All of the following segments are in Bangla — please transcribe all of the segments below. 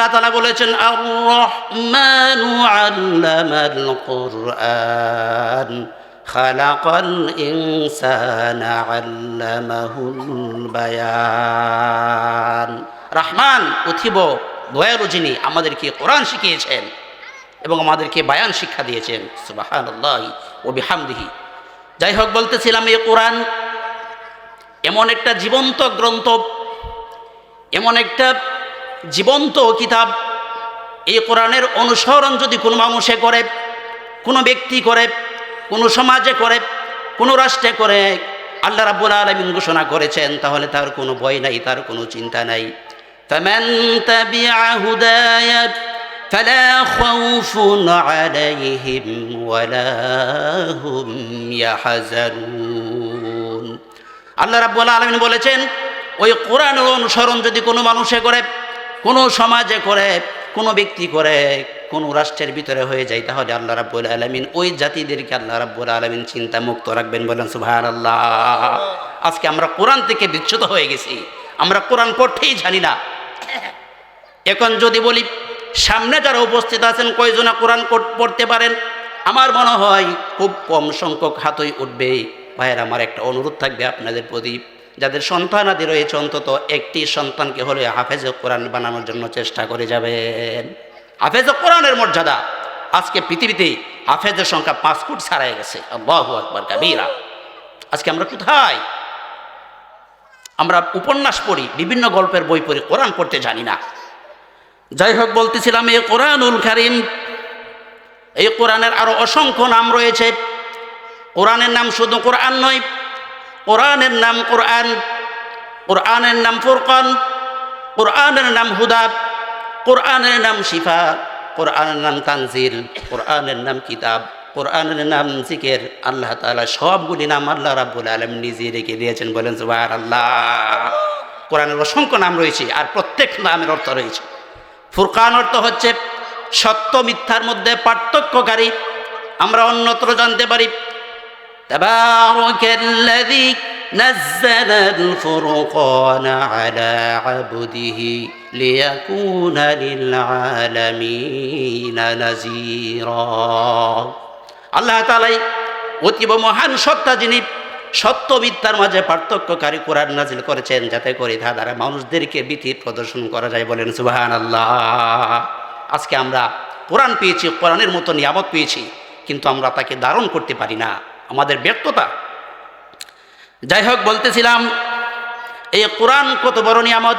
আল্লাহ তালা বলেছেন আর রহমান আল্লামাল কোরআন, খালাকাল বায়ান। রহমান উথিব, দয়ালু আমাদেরকে কোরআন শিখিয়েছেন এবং আমাদেরকে বায়ান শিক্ষা দিয়েছেন। সুবাহান আল্লাহ ও বিহামদিহি। যাই হোক, বলতেছিলাম এই কোরআন এমন একটা জীবন্ত গ্রন্থ, এমন একটা জীবন্ত কিতাব এই কোরআনের অনুসরণ যদি কোনো মানুষে করে কোনো ব্যক্তি করে কোনো সমাজে করে কোনো রাষ্ট্রে করে আল্লাহ রাব্বুল আলামিন ঘোষণা করেছেন তাহলে তার কোনো ভয় নাই তার কোনো চিন্তা নাই فمن تبع هداي فلا خوف عليهم ولا هم يحزنون আল্লাহ রাব্বুল আলামিন বলেছেন ওই কোরআনের অনুসরণ যদি কোনো মানুষে করে কোনো সমাজে করে, কোনো ব্যক্তি করে, কোনো রাষ্ট্রের ভিতরে হয়ে যায়, তাহলে আল্লাহ রাব্বুল আলামিন ওই জাতিদেরকে আল্লাহ রাব্বুল আলামিন চিন্তা মুক্ত রাখবেন বলেন, সুবহানাল্লাহ। আজকে আমরা কোরআন থেকে বিচ্যুত হয়ে গেছি। আমরা কোরআন পড়তেই জানি না। এখন যদি বলি, সামনে যারা উপস্থিত আছেন, কয়জনা কোরআন কর- পড়তে পারেন? আমার মনে হয় খুব কম সংখ্যক হাতই উঠবে ভাইয়ের, আমার একটা অনুরোধ থাকবে আপনাদের প্রতি। যাদের সন্তান আদি রয়েছে, অন্তত একটি সন্তানকে হলে হাফেজ কোরআন বানানোর জন্য চেষ্টা করে যাবেন। হাফেজ কোরআনের মর্যাদা। আজকে পৃথিবীতে হাফেজের সংখ্যা পাঁচ ফুট ছাড়াই গেছে। আল্লাহু আজকে আমরা কোথায়? আমরা উপন্যাস পড়ি, বিভিন্ন গল্পের বই পড়ি, কোরআন পড়তে জানি না। যাই হোক, বলতেছিলাম এই কোরআনুল কারিম, এই কোরআনের আরও অসংখ্য নাম রয়েছে। কোরআনের নাম শুধু কোরআন নয় কোরআনের নাম কোরআন, কোরআনের নাম ফুরকান, কোরআনের নাম হুদা, কোরআনের নাম শিফা, কোরআনের নাম তানজিল, কোরআনের নাম কিতাব, কোরআনের নাম জিকের, আল্লাহ তাআলা সবগুলি নাম আল্লাহ রাব্বুল আলম নিজে রেখে দিয়েছেন। বলেন সুবাহ আল্লাহ কোরআনের অসংখ্য নাম রয়েছে আর প্রত্যেক নামের অর্থ রয়েছে। ফুরকান অর্থ হচ্ছে সত্য মিথ্যার মধ্যে পার্থক্যকারী। আমরা অন্যত্র জানতে পারি। تبارك الذي نزل الفرقان على عبده ليكون للعالمين نذيرا আল্লাহ তালাই অতীব মহান সত্তা যিনি সত্য মিথ্যার মাঝে পার্থক্যকারী কোরআন নাজিল করেছেন যাতে করে তা দ্বারা মানুষদেরকে ভীতি প্রদর্শন করা যায় বলেন সুবাহান আল্লাহ আজকে আমরা কোরআন পেয়েছি কোরআনের মতো নিয়ামত পেয়েছি কিন্তু আমরা তাকে ধারণ করতে পারি না আমাদের ব্যর্থতা। যাই হোক, বলতেছিলাম, এই কোরআন কত বড় নিয়ামত।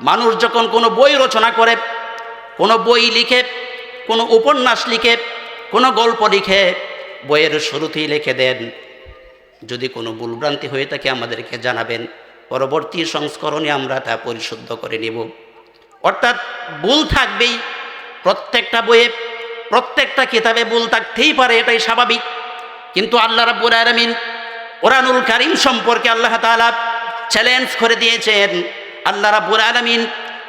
মানুষ যখন কোনো বই রচনা করে, কোনো বই লিখে, কোনো উপন্যাস লিখে, কোনো গল্প লিখে, বইয়ের শুরুতেই লিখে দেন। যদি কোনো ভুলভ্রান্তি হয়ে থাকে, আমাদেরকে জানাবেন। পরবর্তী সংস্করণে আমরা তা পরিশুদ্ধ করে নেব। অর্থাৎ ভুল থাকবেই প্রত্যেকটা বইয়ে, প্রত্যেকটা কিতাবে ভুল থাকতেই পারে, এটাই স্বাভাবিক। কিন্তু আল্লাহ রাব্বুল আলামিন কোরআনুল কারীম সম্পর্কে আল্লাহ তাআলা চ্যালেঞ্জ করে দিয়েছেন। আল্লাহ রাব্বুল আলামিন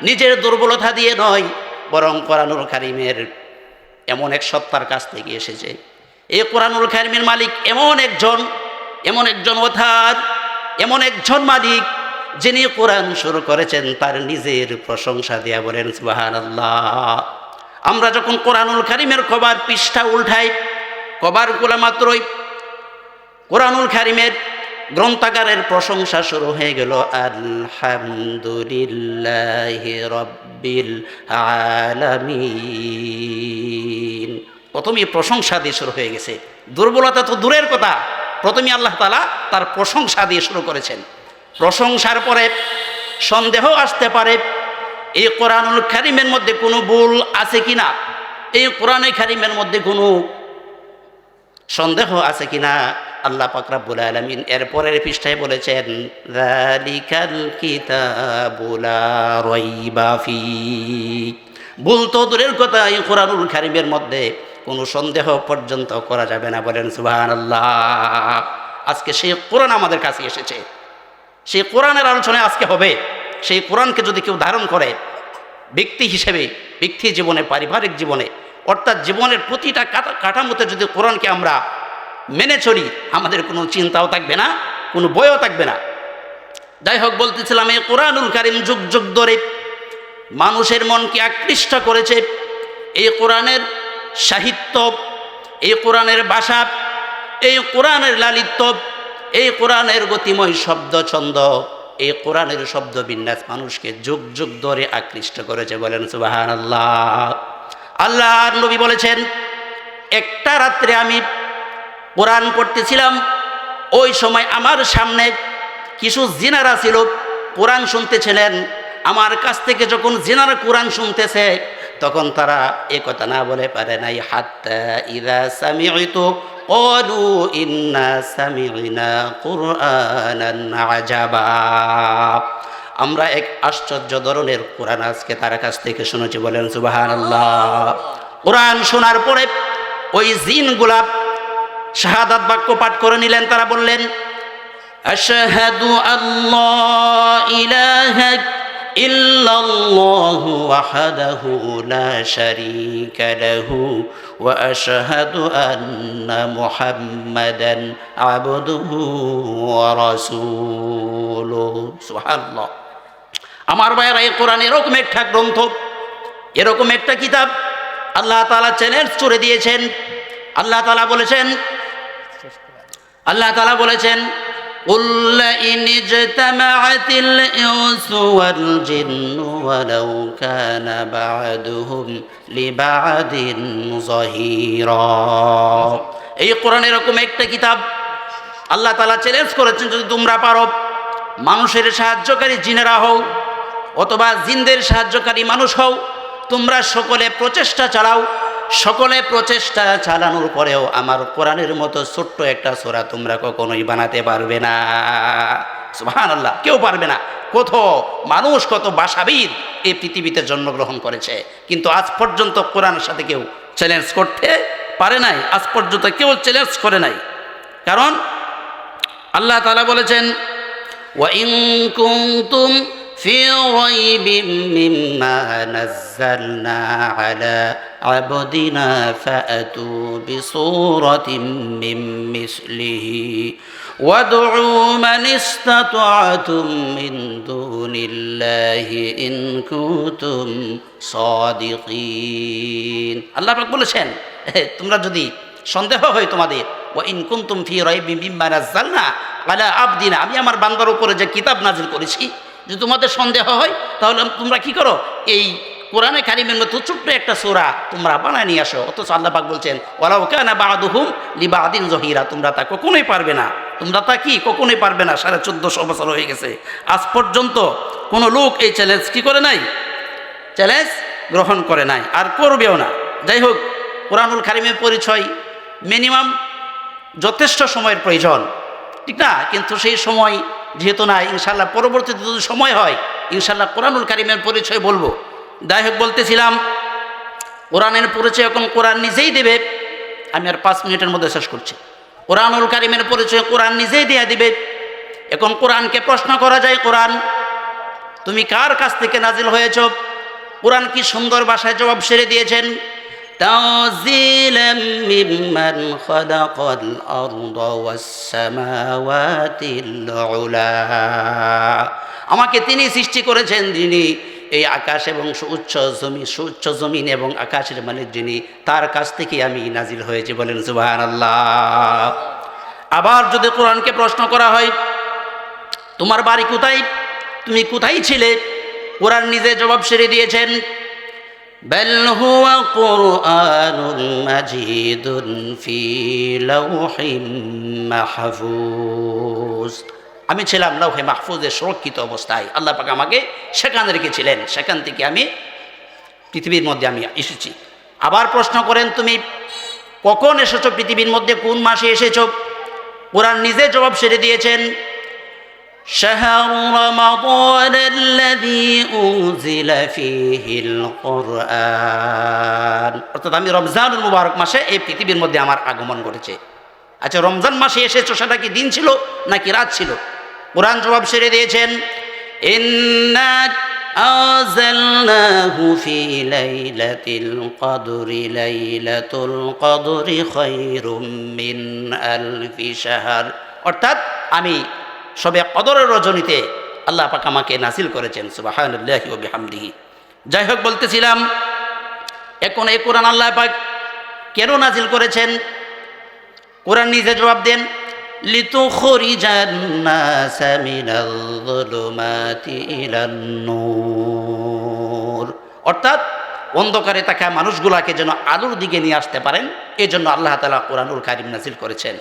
নিজের দুর্বলতা দিয়ে নয়, বরং কোরআনুল কারীমের এমন এক সত্তার কাছ থেকে এসেছে। এই কোরআনুল কারীমের মালিক এমন একজন এমন একজন অথার, এমন একজন মালিক যিনি কোরআন শুরু করেছেন, তার নিজের প্রশংসা দিয়া বলেন, সুবহানাল্লাহ। আমরা যখন কোরআনুল কারীমের কবার পৃষ্ঠা উল্টাই কবারগুলো মাত্রই কোরআনুল কারিমের গ্রন্থাগারের প্রশংসা শুরু হয়ে গেল, আলহামদুলিল্লাহ রব্বিল আলামিন। প্রথমে প্রশংসা দিয়ে শুরু হয়ে গেছে। দুর্বলতা তো দূরের কথা। প্রথমে আল্লাহ তালা তার প্রশংসা দিয়ে শুরু করেছেন। প্রশংসার পরে সন্দেহ আসতে পারে, এই কোরআনুল কারিমের মধ্যে কোনো ভুল আছে কিনা? এই কোরআনে কারিমের মধ্যে কোনো সন্দেহ আছে কিনা? আল্লাহ পাকরাবুল আলমিন এর পরের পৃষ্ঠায় বলেছেন ভুল দূরের কথা, এই কোরআনুল খারিমের মধ্যে কোনো সন্দেহ পর্যন্ত করা যাবে না। বলেন সুবাহান আল্লাহ আজকে সেই কোরআন আমাদের কাছে এসেছে। সেই কোরআনের আলোচনায় আজকে হবে। সেই কোরআনকে যদি কেউ ধারণ করে, ব্যক্তি হিসেবে, ব্যক্তি জীবনে, পারিবারিক জীবনে অর্থাৎ জীবনের প্রতিটা কাঠামোতে যদি কোরআনকে আমরা মেনে চলি, আমাদের কোনো চিন্তাও থাকবে না, কোনো বয়ও থাকবে না। যাই হোক, বলতেছিলাম, এই কোরআনুল কারিম যুগ যুগ ধরে মানুষের মনকে আকৃষ্ট করেছে। এই কোরআনের সাহিত্য, এই কোরআনের ভাষা, এই কোরআনের লালিত্য, এই কোরআনের গতিময় শব্দ ছন্দ এই কোরআনের শব্দ বিন্যাস মানুষকে যুগ যুগ ধরে আকৃষ্ট করেছে বলেন সুবাহান আল্লাহ আল্লাহ নবী বলেছেন, একটা রাত্রে আমি কোরআন পড়তেছিলাম, ওই সময় আমার সামনে কিছু জিনারা ছিল, কোরআন শুনতেছিলেন। আমার কাছ থেকে যখন জিনারা কোরআন শুনতেছে, তখন তারা এ কথা না বলে পারে নাই সামিউতু, ক্বালু ইন্না সামি'না কুরআনান আজাবা। আমরা এক আশ্চর্য ধরনের কোরআন আজকে তার কাছ থেকে শুনেছি, বলেন সুবহানাল্লাহ। কোরআন শোনার পরে ওই জিনগুলা শাহাদাত বাক্য পাঠ করে নিলেন, তারা বললেন, আশহাদু আল্লাহ আমার ভাইয়েরা এই কোরআন এরকম একটা গ্রন্থ এরকম একটা কিতাব আল্লাহ তাআলা চ্যালেঞ্জ করে দিয়েছেন আল্লাহ তাআলা বলেছেন আল্লাহ তাআলা বলেছেন قل إن اجتمعت الإنس والجن ولو كان بعدهم لبعد ظهيرا এই কোরআন এরকম একটা কিতাব আল্লাহ তাআলা চ্যালেঞ্জ করেছেন যদি তোমরা পারো মানুষের সাহায্যকারী জিনেরা হও অথবা জিন্দের সাহায্যকারী মানুষ হও, তোমরা সকলে প্রচেষ্টা চালাও। সকলে প্রচেষ্টা চালানোর পরেও আমার কোরআনের মতো ছোট্ট একটা সোরা তোমরা কখনোই বানাতে পারবে না। সুহান আল্লাহ কেউ পারবে না। কত মানুষ, কত বাসাবিদ এই পৃথিবীতে জন্মগ্রহণ করেছে। কিন্তু আজ পর্যন্ত কোরআনের সাথে কেউ চ্যালেঞ্জ করতে পারে নাই। আজ পর্যন্ত কেউ চ্যালেঞ্জ করে নাই। কারণ আল্লাহ তালা বলেছেন ওয়াইং في ريب مما نزلنا على عبدنا فأتوا بصورة من مثله وادعوا من استطعتم من دون الله إن كنتم صادقين আল্লাহ পাক বলেছেন "হে, তোমরা যদি সন্দেহ হয় তোমাদের ও ইনকুন্তুম ফি রাইবি মিম্মা নাযালনা আলা আবদিনা আমি আমার বান্দার উপরে যে কিতাব নাজিল করেছি যদি তোমাদের সন্দেহ হয়, তাহলে তোমরা কি করো? এই কোরআনে কারিমের মতো ছোট্ট একটা সোরা তোমরা বানায় নিয়ে আসো। অথচ আল্লাহ পাক বলছেন, ওয়ালাউ কানা বাদুহুম লিবাদিন জহিরা। তোমরা তা কখনোই পারবে না। তোমরা তা কি? কখনোই পারবে না। সাড়ে চোদ্দশো বছর হয়ে গেছে। আজ পর্যন্ত কোনো লোক এই চ্যালেঞ্জ কি করে নাই? চ্যালেঞ্জ গ্রহণ করে নাই। আর করবেও না। যাই হোক, কোরআনুল কারিমের পরিচয় মিনিমাম যথেষ্ট সময়ের প্রয়োজন। ঠিক না? কিন্তু সেই সময় যেহেতু না ইনশাল্লাহ পরবর্তীতে যদি সময় হয় ইনশাল্লাহ কোরআনুল কারিমের পরিচয় বলব। যাই হোক, বলতেছিলাম, কোরআনের পরিচয় এখন কোরআন নিজেই দেবে। আমি আর পাঁচ মিনিটের মধ্যে শেষ করছি। কোরআনুল কারিমের পরিচয় কোরআন নিজেই দেয়া দিবে। এখন কোরআনকে প্রশ্ন করা যায়, কোরআন, তুমি কার কাছ থেকে নাজিল হয়েছ? কোরআন কি সুন্দর ভাষায় জবাব সেরে দিয়েছেন? تنزيلا ممن خلق الأرض والسماوات العلا আমাকে তিনি সৃষ্টি করেছেন যিনি এই আকাশ এবং সুউচ্চ জমি সুউচ্চ জমিন এবং আকাশের মালিক যিনি তার কাছ থেকে আমি নাজিল হয়েছি বলেন সুবাহান আল্লাহ আবার যদি কোরআনকে প্রশ্ন করা হয় তোমার বাড়ি কোথায় তুমি কোথায় ছিলে কোরআন নিজে জবাব সেরে দিয়েছেন بل هو قرآن مجيد في لوح محفوظ আমি ছিলাম লৌহে মাহফুজের সুরক্ষিত অবস্থায় আল্লাহ পাক আমাকে সেখানে রেখেছিলেন সেখান থেকে আমি পৃথিবীর মধ্যে আমি এসেছি আবার প্রশ্ন করেন তুমি কখন এসেছো পৃথিবীর মধ্যে কোন মাসে এসেছো কোরআন নিজে জবাব সেরে দিয়েছেন شهر رمضان الذي أنزل فيه القرآن অর্থাৎ আমি রমজানুল মুবারক মাসে এই পৃথিবীর মধ্যে আমার আগমন ঘটেছে আচ্ছা রমজান মাসে এসেছো সেটা কি দিন ছিল নাকি রাত ছিল কোরআন জবাব সেরে দিয়েছেন ইন্না أنزلناه في ليلة القدر ليلة القدر خير من ألف شهر অর্থাৎ আমি সবে কদরের রজনীতে আল্লাহ পাক আমাকে নাসিল করেছেন সুবাহানুল্লাহি ও বিহামদিহি যাই হোক বলতেছিলাম এখন এই কোরআন আল্লাহ পাক কেন নাজিল করেছেন কোরআন নিজে জবাব দেন لتخرج الناس من الظلمات إلى النور অর্থাৎ অন্ধকারে থাকা মানুষগুলাকে যেন আলোর দিকে নিয়ে আসতে পারেন এই জন্য আল্লাহ তালা কোরআনুল কারিম নাজিল করেছেন